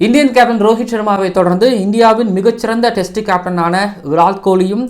Indian captain Rohit சர்மாவை தொடர்ந்து இந்தியாவின் மிகச்சிறந்த டெஸ்ட் கேப்டனான விராட் கோலியும்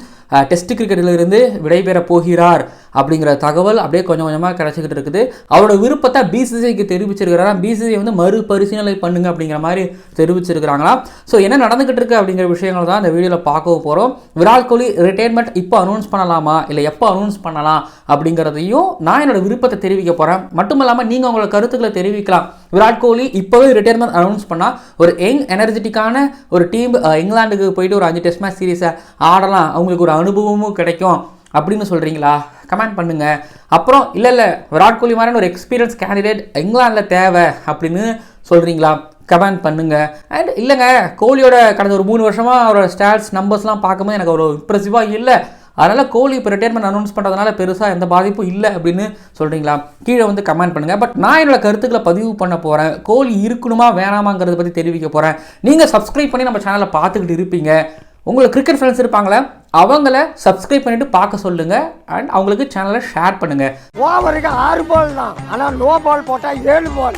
டெஸ்ட் கிரிக்கெட்டிலிருந்து விடைபெற போகிறார் அப்படிங்கிற தகவல் அப்படியே கொஞ்சம் கொஞ்சமாக கிடச்சிக்கிட்டு இருக்குது. அவரோட விருப்பத்தை பிசிசிஐக்கு தெரிவிச்சிருக்கிறாரா பிசிசிஐ வந்து மறுபரிசீலனை பண்ணுங்க அப்படிங்கிற மாதிரி தெரிவிச்சிருக்கிறாங்களாம். ஸோ என்ன நடந்துகிட்டு இருக்கு அப்படிங்கிற விஷயங்கள் தான் இந்த வீடியோவில் பார்க்க போகிறோம் விராட் கோலி ரிட்டையர்மெண்ட் இப்போ அனௌன்ஸ் பண்ணலாமா? இல்லை எப்போ அனௌன்ஸ் பண்ணலாம்? அப்படிங்கிறதையும் நான் என்னோட விருப்பத்தை தெரிவிக்க போகிறேன் மட்டும் இல்லாமல் நீங்கள் உங்களோட கருத்துக்களை தெரிவிக்கலாம். விராட் கோலி இப்போவே ரிட்டையர்மெண்ட் அனௌன்ஸ் பண்ணால் ஒரு யங் எனர்ஜெட்டிக்கான ஒரு டீம் இங்கிலாந்துக்கு போயிட்டு ஒரு அஞ்சு டெஸ்ட் மேட்ச் சீரீஸை ஆடலாம். அவங்களுக்கு ஒரு அனுபவமும் கிடைக்கும் அப்படின்னு சொல்கிறீங்களா கமெண்ட் பண்ணுங்கள் அப்புறம் இல்லை இல்லை விராட் கோலி மாதிரியான ஒரு எக்ஸ்பீரியன்ஸ் கேண்டிடேட் இங்கிலாந்தில் தேவை அப்படின்னு சொல்கிறீங்களா கமெண்ட் பண்ணுங்கள் அண்ட் இல்லைங்க கோலியோட கடந்த ஒரு மூணு வருஷமாக அவரோட ஸ்டாட்ஸ் நம்பர்ஸ்லாம் பார்க்கும்போது எனக்கு ஒரு இம்ப்ரெசிவாக இல்லை. அதனால் கோலி இப்போ ரிட்டையர்மெண்ட் அனௌன்ஸ் பண்ணுறதுனால பெருசாக எந்த பாதிப்பும் இல்லை அப்படின்னு சொல்கிறீங்களா கீழே வந்து கமெண்ட் பண்ணுங்கள் பட் நான் என்னோட கருத்துக்களை பதிவு பண்ண போகிறேன் கோலி இருக்கணுமா வேணாமாங்கிறத பற்றி தெரிவிக்க போகிறேன் நீங்கள் சப்ஸ்கிரைப் பண்ணி நம்ம சேனலை பார்த்துக்கிட்டு இருப்பீங்க. உங்களுக்கு கிரிக்கெட் ஃப்ரெண்ட்ஸ் இருப்பாங்களே அவங்கள சப்ஸ்கிரைப் பண்ணிட்டு பார்க்க சொல்லுங்க. அண்ட் அவங்களுக்கு சேனலை ஷேர் பண்ணுங்க. ஓவருக்கு ஆறு பால் தான். ஆனா நோ பால் போட்டா ஏழு பால்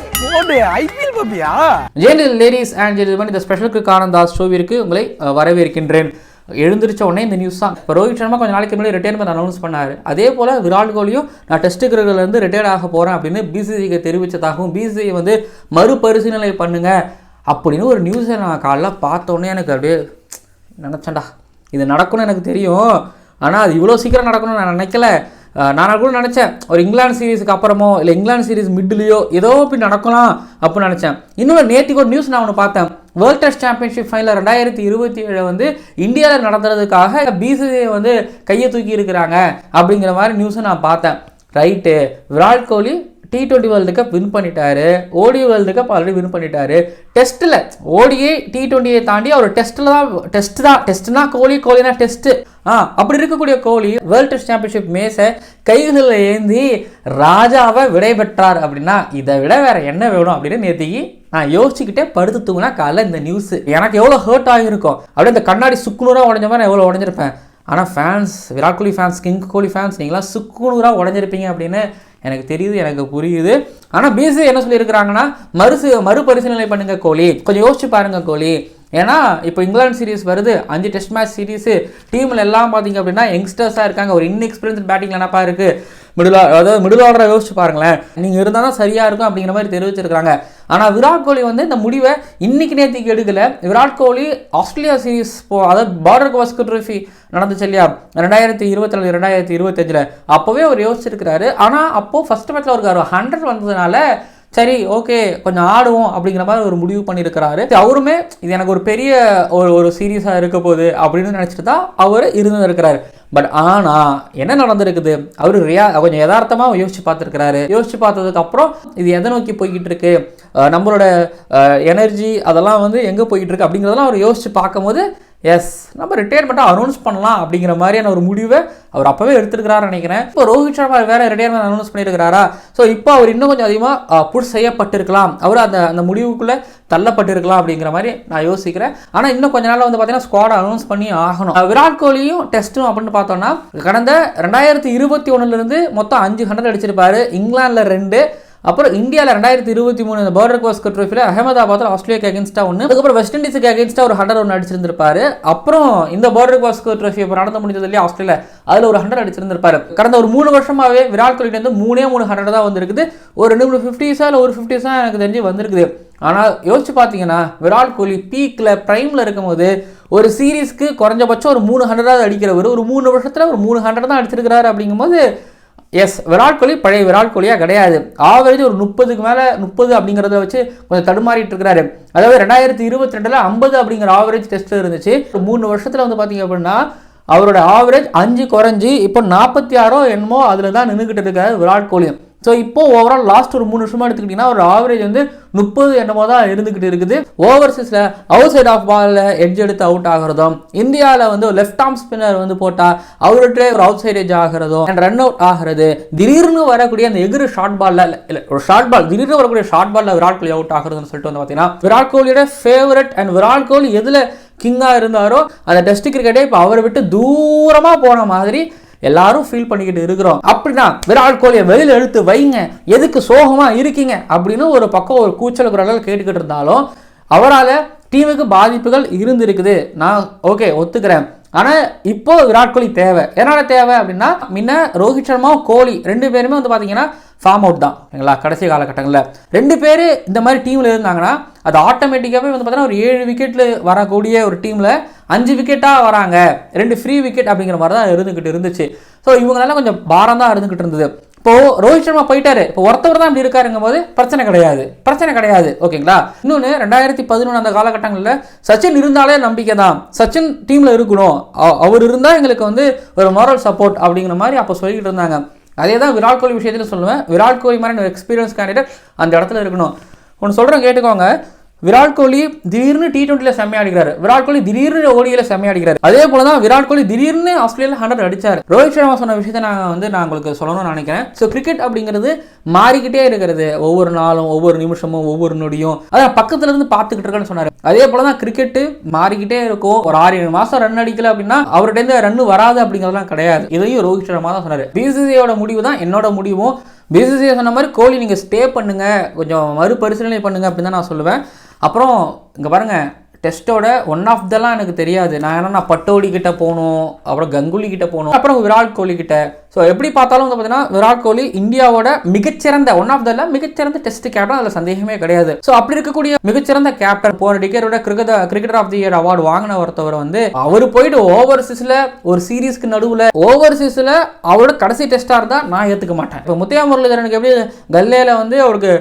ஐபிஎல் பாப்பியா ஜெயலலிதா லேடிஸ் அண்ட் ஜென்டில்மேன் இந்த ஸ்பெஷல் கிரிக் ஆனந்தாஸ் ஷோவிற்கு உங்களை வரவேற்கின்றேன். எழுந்திரிச்ச உடனே இந்த நியூஸ் தான். இப்போ ரோஹித் சர்மா கொஞ்சம் நாளைக்கு முன்னாடி ரிட்டையர்மெண்ட் அனௌன்ஸ் பண்ணார். அதே போல் விராட் கோலியும் நான் டெஸ்ட் கிரிக்கெட்லேருந்து ரிட்டையர்ட் ஆக போகிறேன் அப்படின்னு பிசிசிக்கு தெரிவித்ததாகவும் பிசிசி வந்து மறுபரிசீலனை பண்ணுங்க அப்படின்னு ஒரு நியூஸை நான் காலைல பார்த்தோன்னே எனக்கு அப்படியே நினச்சேன்டா. இது நடக்கும்னு எனக்கு தெரியும். ஆனால் அது இவ்வளோ சீக்கிரம் நடக்கணும்னு நான் நினைக்கல. நான் கூட நினச்சேன் ஒரு இங்கிலாந்து சீரீஸுக்கு அப்புறமோ இல்லை இங்கிலாந்து சீரீஸ் மிட்லேயோ ஏதோ இப்படி நடக்கலாம் அப்படின்னு நினச்சேன். இன்னொரு நேற்றுக்கு ஒரு நியூஸ் நான் ஒன்று பார்த்தேன். வேர்ல்ட் டெஸ்ட் சாம்பியன்ஷிப் ஃபைனல் ரெண்டாயிரத்தி இருபத்தி ஏழு வந்து இந்தியாவில் நடத்துறதுக்காக பிசிசிஐ வந்து கையை தூக்கி இருக்கிறாங்க அப்படிங்கிற மாதிரி நியூஸை நான் பார்த்தேன். Right Virat Kohli T twenty world cup win பண்ணிட்டாரு. ODI world cup already win பண்ணிட்டாரு. டெஸ்ட்டில் ஓடியே டி டுவெண்ட்டியை தாண்டி அவர் டெஸ்ட்டில் தான் டெஸ்ட் தான் டெஸ்ட்னா கோலி கோலினா டெஸ்ட்டு ஆ அப்படி இருக்கக்கூடிய கோலி வேர்ல்ட் டெஸ்ட் சாம்பியன்ஷிப் மேசை கைகளில் ஏந்தி ராஜாவை விடை பெற்றார் அப்படின்னா இதை விட வேற என்ன வேணும் அப்படின்னு நேத்திக்கு நான் யோசிச்சுக்கிட்டே படுத்து தூங்கினா காலைல இந்த நியூஸ் எனக்கு எவ்வளோ ஹர்ட் ஆகிருக்கும் அப்படியே இந்த கண்ணாடி சுக்குனூராக உடஞ்ச மாதிரி நான் எவ்வளோ உடஞ்சிருப்பேன். ஆனால் fans Virat Kohli fans king Kohli fans நீங்களாம் சுக்குனூராக உடஞ்சிருப்பீங்க அப்படின்னு எனக்கு தெரியுது எனக்கு புரியுது. ஆனால் பிசி என்ன சொல்லியிருக்கிறாங்கன்னா மறுசு மறுபரிசீலனை பண்ணுங்க கோலி. கொஞ்சம் யோசிச்சு பாருங்க கோலி. ஏன்னா இப்போ இங்கிலாந்து சீரிஸ் வருது. அஞ்சு டெஸ்ட் மேட்ச் சீரிஸு டீமில் எல்லாம் பார்த்தீங்க அப்படின்னா யங்ஸ்டர்ஸாக இருக்காங்க. ஒரு இன்எக்ஸ்பீரியன்ஸ் பேட்டிங் என்னப்பா இருக்குது மிடில் அதாவது மிடில் ஆர்டரை யோசிச்சு பாருங்களேன். நீங்கள் இருந்தால் தான் சரியாக இருக்கும் அப்படிங்கிற மாதிரி தெரிவிச்சிருக்காங்க ஆனால் விராட் கோலி வந்து இந்த முடிவை இன்னைக்கு நேற்றுக்கு எடுக்கலை. விராட் கோலி ஆஸ்திரேலியா சீரிஸ் போ அதாவது பார்டர் கவாஸ்கர் ட்ரோஃபி நடந்துச்சு இல்லையா? ரெண்டாயிரத்தி இருபத்தி நாலு ரெண்டாயிரத்தி இருபத்தஞ்சில். அப்போவே அவர் யோசிச்சிருக்கிறாரு. ஆனால் அப்போது ஃபஸ்ட் மேட்ச்சில் அவருக்கு அவர் ஹண்ட்ரட் வந்ததுனால சரி ஓகே கொஞ்சம் ஆடுவோம் அப்படிங்கிற மாதிரி ஒரு முடிவு பண்ணியிருக்கிறாரு. அவருமே இது எனக்கு ஒரு பெரிய ஒரு ஒரு சீரியஸாக இருக்க போகுது அப்படின்னு நினச்சிட்டு தான் அவர் இருந்து இருக்கிறாரு. பட் ஆனால் என்ன நடந்திருக்குது? அவர் ரியா கொஞ்சம் யதார்த்தமாக யோசிச்சு பார்த்துருக்கிறாரு. யோசிச்சு பார்த்ததுக்கு அப்புறம் இது எதை நோக்கி போய்கிட்டு இருக்கு நம்மளோட எனர்ஜி அதெல்லாம் வந்து எங்கே போய்கிட்டு இருக்கு அப்படிங்கிறதெல்லாம் அவர் யோசிச்சு பார்க்கும்போது எஸ் நம்ம ரிட்டையர்மெண்ட்டாக அனௌன்ஸ் பண்ணலாம் அப்படிங்கிற மாதிரியான ஒரு முடிவை அவர் அப்போவே எடுத்துருக்கிறாரு நினைக்கிறேன். இப்போ ரோஹித் சர்மா வேற ரிட்டையர்மெண்ட் அனௌன்ஸ் பண்ணியிருக்கிறாரா ஸோ இப்போ அவர் இன்னும் கொஞ்சம் அதிகமாக புஷ் செய்யப்பட்டிருக்கலாம். அவர் அந்த அந்த முடிவுக்குள்ளே தள்ளப்பட்டிருக்கலாம் அப்படிங்கிற மாதிரி நான் யோசிக்கிறேன். ஆனால் இன்னும் கொஞ்ச நாள் வந்து பார்த்தீங்கன்னா ஸ்குவாட் அனௌன்ஸ் பண்ணி ஆகணும். விராட் கோலியும் டெஸ்ட்டும் அப்படின்னு பார்த்தோம்னா கடந்த ரெண்டாயிரத்தி இருபத்தி ஒன்றுலேருந்து மொத்தம் அஞ்சு ஹண்ட்ரட் அடிச்சிருப்பாரு. இங்கிலாந்தில் ரெண்டு அப்புறம் இந்தியாவில் ரெண்டாயிரத்தி இருபத்தி மூணு இந்த பார்டர் கோஸ்கர் ட்ரோஃபியில் அகமதாபாத்தில் ஆஸ்திரேலியாக்கு அகேன்ஸ்டாக ஒன்று அதுக்கப்புறம் வெஸ்ட் இண்டீஸுக்கு அகேன்ஸ்டாக ஒரு ஹண்ட்ரட் ஒன்று அடிச்சிருந்திருப்பாரு. அப்புறம் இந்த பார்டர் கோஸ்கர் ட்ரோஃபி இப்போ நடந்து முடிஞ்சது இல்லையா ஆஸ்திரேலியா அதில் ஒரு ஹண்ட்ரட் அடிச்சிருந்திருப்பாரு. கடந்த ஒரு மூணு வருஷமாகவே விராட் கோலிட்டு வந்து மூணே மூணு ஹண்ட்ரட் தான் வந்திருக்குது. ஒரு ரெண்டு மூணு ஃபிஃப்டிஸாக இல்லை ஒரு ஃபிஃப்டிஸாக எனக்கு தெரிஞ்சு வந்திருக்குது. ஆனால் யோசிச்சு பார்த்தீங்கன்னா விராட் கோலி பீக்கில் ப்ரைமில் இருக்கும்போது ஒரு சீரீஸ்க்கு குறைஞ்சபட்சம் ஒரு மூணு ஹண்ட்ரடாவது அடிக்கிறவர் ஒரு மூணு வருஷத்தில் ஒரு மூணு ஹண்ட்ரட் தான் அடிச்சிருக்கிறாரு அப்படிங்கும்போது எஸ் விராட் கோலி பழைய விராட் கோலியாக கிடையாது. ஆவரேஜ் ஒரு முப்பதுக்கு மேலே முப்பது அப்படிங்கிறத வச்சு கொஞ்சம் தடுமாறிட்டு இருக்கிறாரு. அதாவது ரெண்டாயிரத்தி இருபத்தி ரெண்டில் ஐம்பது அப்படிங்கிற ஆவரேஜ் டெஸ்ட் இருந்துச்சு. ஒரு மூணு வருஷத்தில் வந்து பார்த்தீங்க அப்படின்னா அவரோட ஆவரேஜ் அஞ்சு குறைஞ்சி இப்போ நாற்பத்தி ஆறோ என்னமோ அதில் தான் நின்றுக்கிட்டு இருக்காரு விராட் கோலி. ஸோ இப்போ ஓவரால் லாஸ்ட் ஒரு மூணு வருஷமாக எடுத்துக்கிட்டிங்கன்னா ஒரு ஆவரேஜ் வந்து முப்பது என்னமோ தான் இருந்துக்கிட்டு இருக்குது. ஓவர்சீஸில் அவுட் சைட் ஆஃப் பாலில் எட்ஜ் எடுத்து அவுட் ஆகிறதும் இந்தியாவில் வந்து ஒரு லெஃப்ட் ஆர்ம் ஸ்பின்னர் வந்து போட்டால் அவர்கிட்ட ஒரு அவுட் சைட் எட்ஜ் ஆகிறதும் அண்ட் ரன் அவுட் ஆகிறது திடீர்னு வரக்கூடிய அந்த எகிறு ஷார்ட் பாலில் இல்லை ஒரு ஷார்ட் பால் திடீர்னு வரக்கூடிய ஷார்ட் பாலில் விராட் கோலி அவுட் ஆகிறதுன்னு சொல்லிட்டு வந்து பார்த்தீங்கன்னா விராட் கோலியோட ஃபேவரட் அண்ட் விராட் கோலி எதில் கிங்காக இருந்தாரோ அந்த டெஸ்ட் கிரிக்கெட்டே இப்போ அவரை விட்டு தூரமாக போன மாதிரி எல்லாரும் ஃபீல் பண்ணிக்கிட்டு இருக்கிறோம். அப்படின்னா விராட் கோலியை வெளியில் எடுத்து வைங்க. எதுக்கு சோகமாக இருக்கீங்க? அப்படின்னு ஒரு பக்கம் ஒரு கூச்சல் குரலால் கேட்டுக்கிட்டு இருந்தாலும் அவரால் டீமுக்கு பாதிப்புகள் இருந்திருக்குது. நான் ஓகே ஒத்துக்கிறேன். ஆனால் இப்போ விராட் கோலி தேவை. என்னால் தேவை அப்படின்னா முன்ன ரோஹித் சர்மாவும் கோலி ரெண்டு பேருமே வந்து பார்த்தீங்கன்னா ஃபார்ம் அவுட் தான். சரிங்களா? கடைசி காலகட்டங்களில். ரெண்டு பேர் இந்த மாதிரி டீமில் இருந்தாங்கன்னா அது ஆட்டோமேட்டிக்காகவே வந்து பார்த்தீங்கன்னா ஒரு ஏழு விக்கெட்டில் வரக்கூடிய ஒரு டீமில் அஞ்சு விக்கெட்டாக வராங்க. ரெண்டு ஃப்ரீ விக்கெட் அப்படிங்கிற மாதிரி தான் இருந்துக்கிட்டு இருந்துச்சு. ஸோ இவங்களெல்லாம் கொஞ்சம் பாரம் தான் இருந்துக்கிட்டு இருந்தது. இப்போது ரோஹித் சர்மா போயிட்டாரு. இப்போ ஒருத்தவர் தான் அப்படி இருக்காருங்கும் போது பிரச்சனை கிடையாது. பிரச்சனை கிடையாது. ஓகேங்களா? இன்னொன்று ரெண்டாயிரத்தி பதினொன்று அந்த காலகட்டங்களில் சச்சின் இருந்தாலே நம்பிக்கை தான். சச்சின் டீமில் இருக்கணும். அவர் இருந்தால் எங்களுக்கு வந்து ஒரு மாரல் சப்போர்ட் அப்படிங்கிற மாதிரி அப்போ சொல்லிக்கிட்டு இருந்தாங்க. அதே தான் விராட் கோலி விஷயத்தில் சொல்லுவேன். விராட் கோலி மாதிரி ஒரு எக்ஸ்பீரியன்ஸ் கேண்டிடேட் அந்த இடத்துல இருக்கணும். ஒன்று சொல்கிறேன் கேட்டுக்கோங்க. விராட் கோலி திடீர்னு டி டுவெண்ட்டியில் செம்மையா அடிக்கிறாரு விராட் கோலி திடீர்னு ஓடியில் செம்மையா அடிக்கிறாரு அதே போல தான் விராட் கோலி திடீர்னு ஆஸ்திரேலியா ஹண்ட்ரட் அடிச்சார். ரோஹித் சர்மா சொன்ன விஷயத்தை நான் வந்து நான் உங்களுக்கு சொல்லணும்னு நினைக்கிறேன். ஸோ கிரிக்கெட் அப்படிங்கிறது மாறிக்கிட்டே இருக்கிறது. ஒவ்வொரு நாளும் ஒவ்வொரு நிமிஷமும் ஒவ்வொரு நொடியும். அதான் பக்கத்துல இருந்து பார்த்துக்கிட்டு இருக்கேன்னு சொன்னார். அதே போல தான் கிரிக்கெட் மாறிக்கிட்டே இருக்கும். ஒரு ஆறு ஏழு மாசம் ரன் அடிக்கல அப்படின்னா அவர்கிட்ட இருந்து ரன் வராது அப்படிங்கிறதுலாம் கிடையாது. இதையும் ரோஹித் சர்மா தான் சொன்னார். பிசிசியோட முடிவு தான் என்னோட முடிவும். பிசிசிஐ சொன்ன மாதிரி கோலி நீங்கள் ஸ்டே பண்ணுங்க. கொஞ்சம் மறுபரிசீலனை பண்ணுங்க அப்படின்னு தான் நான் சொல்லுவேன். அப்புறம் இங்கே பாருங்க டெஸ்ட்டோட ஒன் ஆஃப் தெல்லாம் எனக்கு தெரியாது. நான் ஏன்னா நான் பட்டோடி கிட்ட போகணும் அப்புறம் கங்குலி கிட்ட போகணும் அப்புறம் விராட் கோலி கிட்ட ஸோ எப்படி பார்த்தாலும் வந்து பார்த்தீங்கன்னா விராட் கோலி இந்தியாவோட மிகச்சிறந்த ஒன் ஆஃப் தல மிகச்சிறந்த டெஸ்ட் கேப்டன் அதில் சந்தேகமே கிடையாது. ஸோ அப்படி இருக்கக்கூடிய மிகச்சிறந்த கேப்டன் போன டிக்கெட்டோட cricket cricket of the year award வாங்கின ஒருத்தவர் வந்து அவர் போயிட்டு ஓவர்சீஸில் ஒரு சீரீஸ்க்கு நடுவில் ஓவர்சீஸில் அவரோட கடைசி டெஸ்ட்டாக இருந்தால் நான் ஏற்றுக்க மாட்டேன். இப்போ முத்தையா முரளிதரனுக்கு எப்படி கல்லேல வந்து அவருக்கு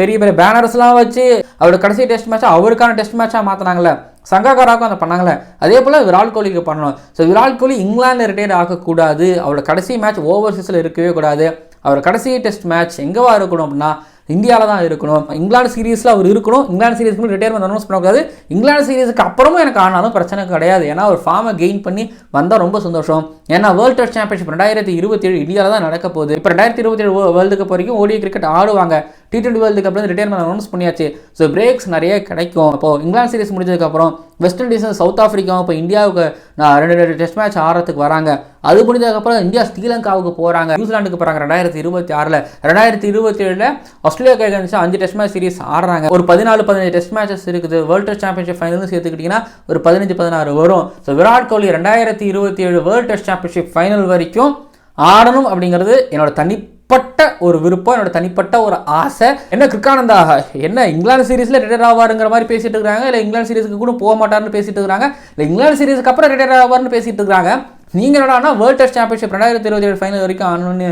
பெரிய பெரிய பேனர்ஸ்லாம் வச்சு அவரோட கடைசி டெஸ்ட் மேட்ச் அவருக்கான டெஸ்ட் மேட்சாக மாற்றினாங்களே சங்ககாராவுக்கும் அதை பண்ணாங்களே. அதே போல் விராட் கோலிக்கு பண்ணணும். So Virat Kohli England retire ஆகக்கூடாது. அவரோட கடைசி மேட்ச் ஓவர்சீஸில் இருக்கவே கூடாது. அவர் கடைசி டெஸ்ட் மேட்ச் எங்கேவா இருக்கணும் அப்படின்னா இந்தியாவில் தான் இருக்கணும். இங்கிலாந்து சீரீஸில் அவர் இருக்கணும். இங்கிலாந்து சீரீஸ்க்கு ரிட்டையர்மெண்ட் அனௌன்ஸ் பண்ணக்கூடாது. இங்கிலாந்து சீரீஸுக்கு அப்புறமும் எனக்கு ஆனாலும் பிரச்சனை கிடையாது. ஏன்னா ஒரு ஃபார்மை கெயின் பண்ணி வந்தால் ரொம்ப சந்தோஷம். ஏன்னா வேர்ல்டு டெஸ்ட் சாம்பியன்ஷிப் ரெண்டாயிரத்தி இருபத்தி ஏழு இந்தியாவில் தான் நடக்க போகுது. இப்போ ரெண்டாயிரத்தி இருபத்தி ஏழு வேர்ல்டு கப் வரைக்கும் ஓடி கிரிக்கெட் ஆடுவாங்க. டி ட்வெண்ட்டி வேர்ல்டு கப்லேருந்து ரிட்டையர்மெண்ட் அனௌன்ஸ் பண்ணியாச்சு. ஸோ பிரேக்ஸ் நிறைய கிடைக்கும். அப்போ இங்கிலாந்து சீரீஸ் முடிஞ்சதுக்கப்புறம் வெஸ்ட் இண்டீஸும் சவுத் ஆஃப்ரிக்காவும் இப்போ இந்தியாவுக்கு நான் ரெண்டு ரெண்டு டெஸ்ட் மேட்ச் ஆடுறதுக்கு வராங்க. அது முடிஞ்சதுக்கப்புறம் இந்தியா ஸ்ரீலங்காவுக்கு போகிறாங்க நியூசிலாந்துக்கு போகிறாங்க ரெண்டாயிரத்தி இருபத்தி ஆறில். ரெண்டாயிரத்தி இருபத்தி ஏழில் ஆஸ்திரேலியா அகேன்ஸ்ட் அஞ்சு டெஸ்ட் மேட்ச் சீரிஸ் ஆடுறாங்க. ஒரு பதினாலு பதினஞ்சு டெஸ்ட் மேட்சஸ் இருக்குது. வேர்ல்டு டெஸ்ட் சாம்பியன்ஷிப் ஃபைனல் சேர்த்துக்கிட்டிங்கன்னா ஒரு பதினஞ்சு பதினாறு வரும். ஸோ விராட் கோலி ரெண்டாயிரத்தி இருபத்தி ஏழு வேர்ல்டு டெஸ்ட் சாம்பியன்ஷிப் ஃபைனல் வரைக்கும் ஆடணும் அப்படிங்கிறது என்னோட தனிப்பட்ட ஒரு விருப்பம் என்னோட தனிப்பட்ட ஒரு ஆசை. என்ன கிருக்கானந்தா என்ன இங்கிலாந்து சீரீஸில் ரிட்டையர் ஆவாருங்கிற மாதிரி பேசிட்டு இருக்காங்க? இல்லை இங்கிலாந்து சீரிஸ்க்கு கூட போக மாட்டாருன்னு பேசிட்டு இருக்காங்க? இல்லை இங்கிலாந்து சீரிஸ்க்கு அப்புறம் ரிட்டையர் ஆவார்னு பேசிட்டு இருக்காங்க? நீங்கள் என்னடானா வேர்ல்ட் டெஸ்ட் சாம்பியன்ஷிப் ரெண்டாயிரத்தி இருபத்தி ஏழு ஃபைனல் வரைக்கும் ஆனணும்னு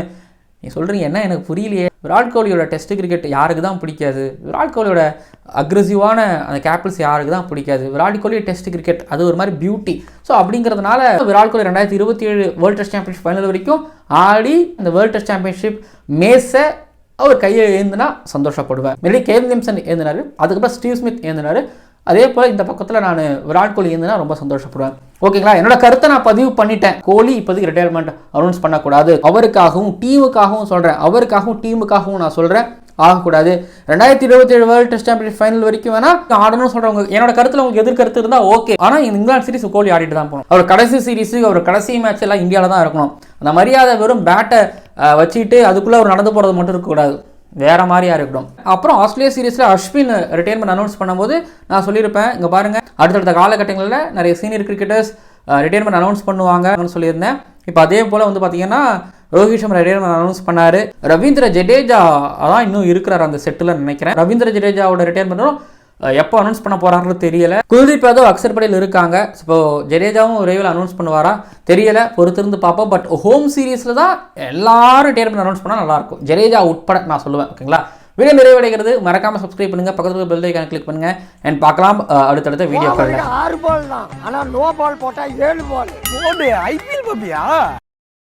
நீ சொல்கிறீங்க என்ன எனக்கு புரியலையே. விராட் கோலியோட டெஸ்ட் கிரிக்கெட் யாருக்கு தான் பிடிக்காது? விராட் கோலியோட அக்ரெசிவான அந்த கேப்பிள்ஸ் யாருக்கு தான் பிடிக்காது? விராட் கோலி டெஸ்ட் கிரிக்கெட் அது ஒரு மாதிரி பியூட்டி ஸோ அப்படிங்கிறதுனால விராட் கோலி ரெண்டாயிரத்தி இருபத்தி ஏழு வேர்ல்டு டெஸ்ட் சாம்பியன்ஷிப் ஃபைனல் வரைக்கும் ஆடி அந்த வேர்ல்டு டெஸ்ட் சாம்பியன்ஷிப் மேஸை அவர் கையை ஏந்தினா சந்தோஷப்படுவேன். மெல்லி கேம் நிம்சன் ஏந்தினார் அதுக்கப்புறம் ஸ்டீவ் ஸ்மித் ஏந்தினார். அதே போல் இந்த பக்கத்தில் நான் விராட் கோலி இருந்ததுன்னா ரொம்ப சந்தோஷப்படுவேன். ஓகேங்களா? என்னோட கருத்தை நான் பதிவு பண்ணிட்டேன். கோலி இப்போதைக்கு ரிட்டையர்மெண்ட் அனௌன்ஸ் பண்ணக்கூடாது. அவருக்காகவும் டீமுக்காகவும் சொல்கிறேன் அவருக்காகவும் டீமுக்காகவும் நான் சொல்கிறேன் ஆகக்கூடாது. ரெண்டாயிரத்தி இருபத்தி ஏழு வேர்ல்டு டெஸ்ட் சாம்பியன் ஃபைனல் வரைக்கும் வேணா ஆடணும்னு சொல்றவங்க என்னோட கருத்தில் உங்களுக்கு எதிர்கருத்து இருந்தால் ஓகே ஆனால் இந்த இங்கிலாந்து சீரிஸ் கோலி ஆடிட்டு தான் போகணும். அவர் கடைசி சீரிஸ் அவர் கடைசி மேட்ச் எல்லாம் இந்தியாவில் தான் இருக்கணும். அந்த மரியாதை வெறும் பேட்டை வச்சுக்கிட்டு அதுக்குள்ளே அவர் நடந்து போகிறது மட்டும் இருக்கக்கூடாது. வேற மாதிரியா இருக்கட்டும். அப்புறம் ஆஸ்திரேலியா சீரிஸில் அஸ்வின் ரிட்டையர்மெண்ட் அனௌன்ஸ் பண்ணும்போது நான் சொல்லியிருப்பேன் இங்கே பாருங்க அடுத்தடுத்த காலகட்டங்களில் நிறைய சீனியர் கிரிக்கெட்டர்ஸ் ரிட்டையர்மெண்ட் அனௌன்ஸ் பண்ணுவாங்கன்னு சொல்லியிருந்தேன். இப்போ அதே போல் வந்து பார்த்தீங்கன்னா ரோஹித் சர்மா ரிட்டையர்மெண்ட் அனௌன்ஸ் பண்ணாரு. ரவீந்திர ஜடேஜா தான் இன்னும் இருக்கிறார் அந்த செட்டில் நினைக்கிறேன். ரவீந்திர ஜடேஜாவோட ரிட்டையர்மெண்ட்டும் எப்போ அனௌன்ஸ் பண்ண போறாங்கன்னு தெரியல. குல்தீப் யாதவ் அக்சர் படையில் இருக்காங்க. இப்போ ஜடேஜாவும் விரைவில் அனௌன்ஸ் பண்ணுவாரா? தெரியல. பொறுத்திருந்து பார்ப்போம். பட் ஹோம் சீரீஸில் தான் எல்லாரும் ரிட்டையர்மெண்ட் அனௌன்ஸ் பண்ணால் நல்லாயிருக்கும். ஜடேஜா உட்பட நான் சொல்லுவேன். ஓகேங்களா வீடியோ நிறைவடைகிறது. மறக்காம சப்ஸ்கிரைப் பண்ணுங்க. பக்கத்துல பெல் ஐக்கான கிளிக் பண்ணுங்க. அண்ட் பார்க்கலாம். அடுத்தடுத்த வீடியோ ஆறு பால் தான். ஆனா நோ பால் போட்டா ஏழு பால் ஐபிஎல் பாப்பியா